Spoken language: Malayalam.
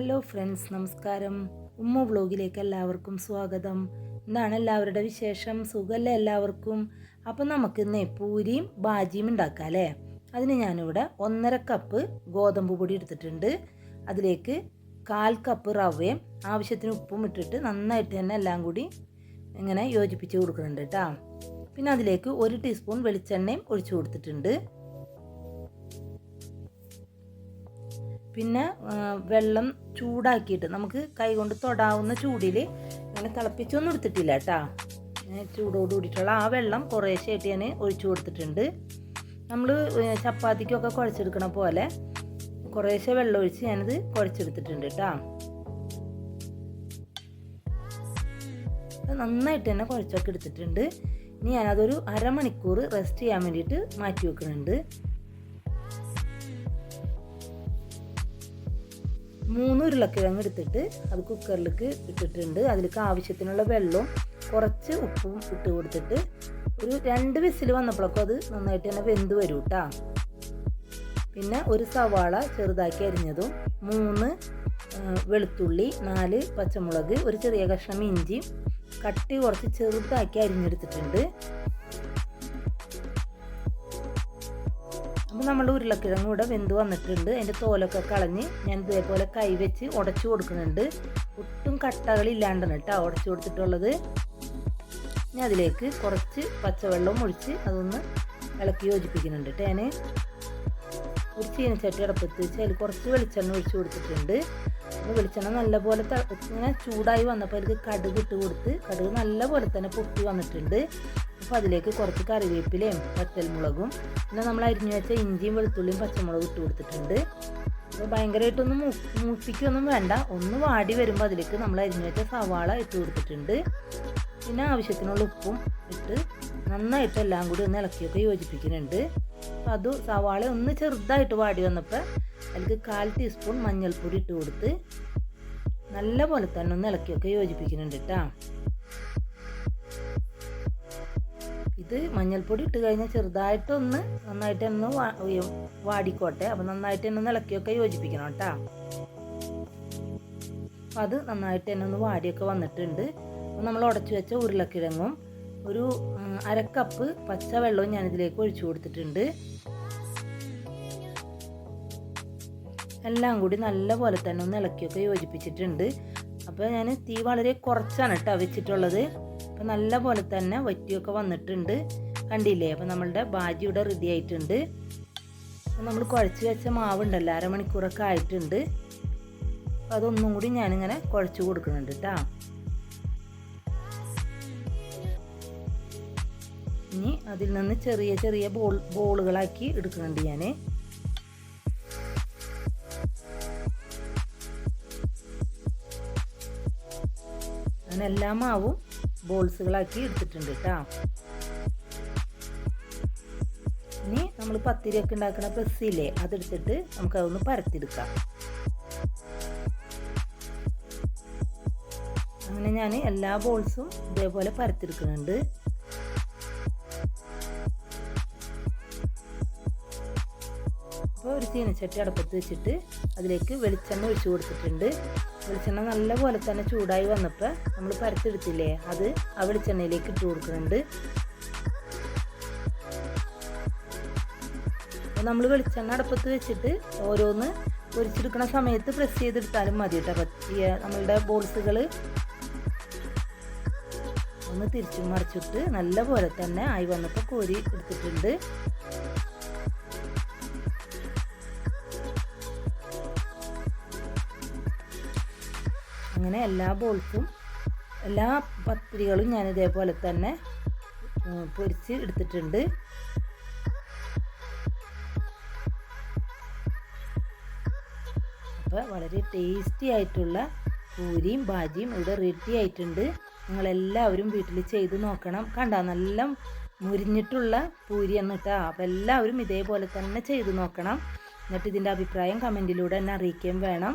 ഹലോ ഫ്രണ്ട്സ് നമസ്കാരം. ഉമ്മ വ്ലോഗിലേക്ക് എല്ലാവർക്കും സ്വാഗതം. എന്താണ് എല്ലാവരുടെ വിശേഷം. സുഖമല്ലേ എല്ലാവർക്കും? അപ്പം നമുക്ക് ഇന്ന് പൂരിയും ബാജിയും ഉണ്ടാക്കാം അല്ലേ? അതിന് ഞാനിവിടെ ഒന്നര കപ്പ് ഗോതമ്പ് പൊടി എടുത്തിട്ടുണ്ട്. അതിലേക്ക് കാൽ കപ്പ് റവയും ആവശ്യത്തിന് ഉപ്പും ഇട്ടിട്ട് നന്നായിട്ട് തന്നെ എല്ലാം കൂടി ഇങ്ങനെ യോജിപ്പിച്ച് കൊടുക്കുന്നുണ്ട് കേട്ടോ പിന്നെ അതിലേക്ക് ഒരു ടീസ്പൂൺ വെളിച്ചെണ്ണയും ഒഴിച്ചു കൊടുത്തിട്ടുണ്ട്. പിന്നെ വെള്ളം ചൂടാക്കിയിട്ട് നമുക്ക് കൈകൊണ്ട് തൊടാവുന്ന ചൂടിൽ ഇങ്ങനെ തിളപ്പിച്ചൊന്നും എടുത്തിട്ടില്ല കേട്ടോ. ചൂടോട് കൂടിയിട്ടുള്ള ആ വെള്ളം കുറേശ്ശായിട്ട് ഞാൻ ഒഴിച്ചു കൊടുത്തിട്ടുണ്ട്. നമ്മൾ ചപ്പാത്തിക്കൊക്കെ കുഴച്ചെടുക്കണ പോലെ കുറേശ്ശെ വെള്ളം ഒഴിച്ച് ഞാനിത് കുഴച്ചെടുത്തിട്ടുണ്ട് കേട്ടോ. നന്നായിട്ട് തന്നെ കുഴച്ചൊക്കെ എടുത്തിട്ടുണ്ട്. ഇനി ഞാനതൊരു അരമണിക്കൂർ റെസ്റ്റ് ചെയ്യാൻ വേണ്ടിയിട്ട് മാറ്റി വെക്കുന്നുണ്ട്. മൂന്ന് ഉരുളക്കിഴങ്ങ് എടുത്തിട്ട് അത് കുക്കറിലേക്ക് ഇട്ടിട്ടുണ്ട്. അതിലേക്ക് ആവശ്യത്തിനുള്ള വെള്ളവും കുറച്ച് ഉപ്പും ഇട്ട് കൊടുത്തിട്ട് ഒരു രണ്ട് വിസിൽ വന്നപ്പോഴൊക്കെ അത് നന്നായിട്ട് തന്നെ വെന്ത് വരും കേട്ടോ പിന്നെ ഒരു സവാള ചെറുതാക്കി അരിഞ്ഞതും മൂന്ന് വെളുത്തുള്ളി നാല് പച്ചമുളക് ഒരു ചെറിയ കഷ്ണം ഇഞ്ചി കട്ടി കുറച്ച് ചെറുതാക്കി അരിഞ്ഞെടുത്തിട്ടുണ്ട്. അപ്പോൾ നമ്മുടെ ഉരുളക്കിഴങ്ങ് ഇവിടെ വെന്ത് വന്നിട്ടുണ്ട്. അതിന്റെ തോലൊക്കെ കളഞ്ഞ് ഞാൻ ഇതേപോലെ കൈവച്ച് ഉടച്ചു കൊടുക്കുന്നുണ്ട്. ഒട്ടും കട്ടകളില്ലാണ്ടാണ് കേട്ടോ ഉടച്ചു കൊടുത്തിട്ടുള്ളത്. ഞാൻ അതിലേക്ക് കുറച്ച് പച്ചവെള്ളം ഒഴിച്ച് അതൊന്ന് ഇളക്കി യോജിപ്പിക്കുന്നുണ്ട് കേട്ടോ ഞാൻ ഒരു ചീനച്ചട്ടി അടപ്പത്ത് വെച്ച് അതിൽ കുറച്ച് വെളിച്ചെണ്ണ ഒഴിച്ച് കൊടുത്തിട്ടുണ്ട്. അപ്പോൾ വെളിച്ചെണ്ണ നല്ലപോലെ ഇങ്ങനെ ചൂടായി വന്നപ്പോൾ അതിലേക്ക് കടുക് ഇട്ട് കൊടുത്ത് കടുക് നല്ലപോലെ തന്നെ പൊട്ടി വന്നിട്ടുണ്ട്. അപ്പോൾ അതിലേക്ക് കുറച്ച് കറിവേപ്പിലയും വറ്റൽമുളകും പിന്നെ നമ്മൾ അരിഞ്ഞു വെച്ച ഇഞ്ചിയും വെളുത്തുള്ളിയും പച്ചമുളകും ഇട്ട് കൊടുത്തിട്ടുണ്ട്. അപ്പോൾ ഭയങ്കരമായിട്ടൊന്നും മൂപ്പിക്കൊന്നും വേണ്ട. ഒന്ന് വാടി വരുമ്പോൾ അതിലേക്ക് നമ്മൾ അരിഞ്ഞു വെച്ച സവാള ഇട്ട് കൊടുത്തിട്ടുണ്ട്. പിന്നെ ആവശ്യത്തിനുള്ള ഉപ്പും ഇട്ട് നന്നായിട്ട് എല്ലാം കൂടി ഒന്ന് ഇളക്കിയൊക്കെ യോജിപ്പിക്കുന്നുണ്ട്. അപ്പോൾ അത് സവാള ഒന്ന് ചെറുതായിട്ട് വാടി വന്നപ്പോൾ അതിലേക്ക് കാൽ ടീസ്പൂൺ മഞ്ഞൾപ്പൊടി ഇട്ട് കൊടുത്ത് നല്ല പോലെ തന്നെ ഒന്ന് ഇളക്കിയൊക്കെ യോജിപ്പിക്കുന്നുണ്ട് കേട്ടോ ഇത് മഞ്ഞൾപ്പൊടി ഇട്ട് കഴിഞ്ഞാൽ ചെറുതായിട്ടൊന്ന് നന്നായിട്ട് ഒന്ന് വാടിക്കോട്ടെ. അപ്പം നന്നായിട്ട് തന്നെ ഒന്ന് ഇളക്കിയൊക്കെ യോജിപ്പിക്കണം കേട്ടോ. അപ്പം അത് നന്നായിട്ട് തന്നെ ഒന്ന് വാടിയൊക്കെ വന്നിട്ടുണ്ട്. അപ്പം നമ്മൾ ഉടച്ചു വെച്ച ഉരുളക്കിഴങ്ങും ഒരു അരക്കപ്പ് പച്ച വെള്ളവും ഞാനിതിലേക്ക് ഒഴിച്ചു കൊടുത്തിട്ടുണ്ട്. എല്ലാം കൂടി നല്ലപോലെ തന്നെ ഒന്ന് ഇളക്കിയൊക്കെ യോജിപ്പിച്ചിട്ടുണ്ട്. അപ്പോൾ ഞാൻ തീ വളരെ കുറച്ചാണ് കേട്ടോ വെച്ചിട്ടുള്ളത്. അപ്പോൾ നല്ല പോലെ തന്നെ വറ്റിയൊക്കെ വന്നിട്ടുണ്ട്. കണ്ടില്ലേ? അപ്പോൾ നമ്മളുടെ ഇവിടെ റെഡി ആയിട്ടുണ്ട്. നമ്മൾ കുഴച്ച് വെച്ച മാവുണ്ടല്ലോ അരമണിക്കൂറൊക്കെ ആയിട്ടുണ്ട്. അപ്പോൾ അതൊന്നും കൂടി ഞാനിങ്ങനെ കുഴച്ച് കൊടുക്കുന്നുണ്ട് കേട്ടോ ഇനി അതിൽ നിന്ന് ചെറിയ ചെറിയ ബോൾ ബോളുകളാക്കി എടുക്കുന്നുണ്ട് ഞാൻ അങ്ങനെ എല്ലാ മാവും ബോൾസുകളാക്കി എടുത്തിട്ടുണ്ട് കേട്ടോ ഇനി നമ്മൾ പത്തിരിയൊക്കെ ഉണ്ടാക്കുന്ന പ്രസ്സില്ലേ അതെടുത്തിട്ട് നമുക്ക് അതൊന്ന് പരത്തിയെടുക്കാം. അങ്ങനെ ഞാൻ എല്ലാ ബോൾസും ഇതേപോലെ പരത്തിയെടുക്കുന്നുണ്ട്. അപ്പോൾ ഒരു ചീനച്ചട്ടി അടപ്പത്ത് വെച്ചിട്ട് അതിലേക്ക് വെളിച്ചെണ്ണ ഒഴിച്ചു കൊടുത്തിട്ടുണ്ട്. വെളിച്ചെണ്ണ നല്ല പോലെ തന്നെ ചൂടായി വന്നപ്പോൾ നമ്മൾ പരത്തെടുത്തില്ലേ അത് ആ വെളിച്ചെണ്ണയിലേക്ക് ഇട്ട് കൊടുക്കുന്നുണ്ട്. അപ്പോൾ നമ്മൾ വെളിച്ചെണ്ണ അടപ്പത്ത് വെച്ചിട്ട് ഓരോന്ന് പൊരിച്ചെടുക്കുന്ന സമയത്ത് പ്രസ് ചെയ്തെടുത്താലും മതി കേട്ടോ. പറ്റിയ നമ്മളുടെ ബോൾസുകൾ ഒന്ന് തിരിച്ചും മറിച്ചിട്ട് നല്ല പോലെ തന്നെ ആയി വന്നപ്പോൾ കോരി എടുത്തിട്ടുണ്ട്. അങ്ങനെ എല്ലാ ബോൾസും എല്ലാ പത്തിരികളും ഞാൻ ഇതേപോലെ തന്നെ പൊരിച്ച് എടുത്തിട്ടുണ്ട്. അപ്പോൾ വളരെ ടേസ്റ്റി ആയിട്ടുള്ള പൂരിയും ഭാജിയും ഇവിടെ റെഡി ആയിട്ടുണ്ട്. നിങ്ങളെല്ലാവരും വീട്ടിൽ ചെയ്ത് നോക്കണം. കണ്ട നല്ല മുരിഞ്ഞിട്ടുള്ള പൂരി എന്നിട്ടാ അപ്പോൾ എല്ലാവരും ഇതേപോലെ തന്നെ ചെയ്ത് നോക്കണം. എന്നിട്ട് ഇതിന്റെ അഭിപ്രായം കമന്റിലൂടെ എന്നെ അറിയിക്കുകയും വേണം.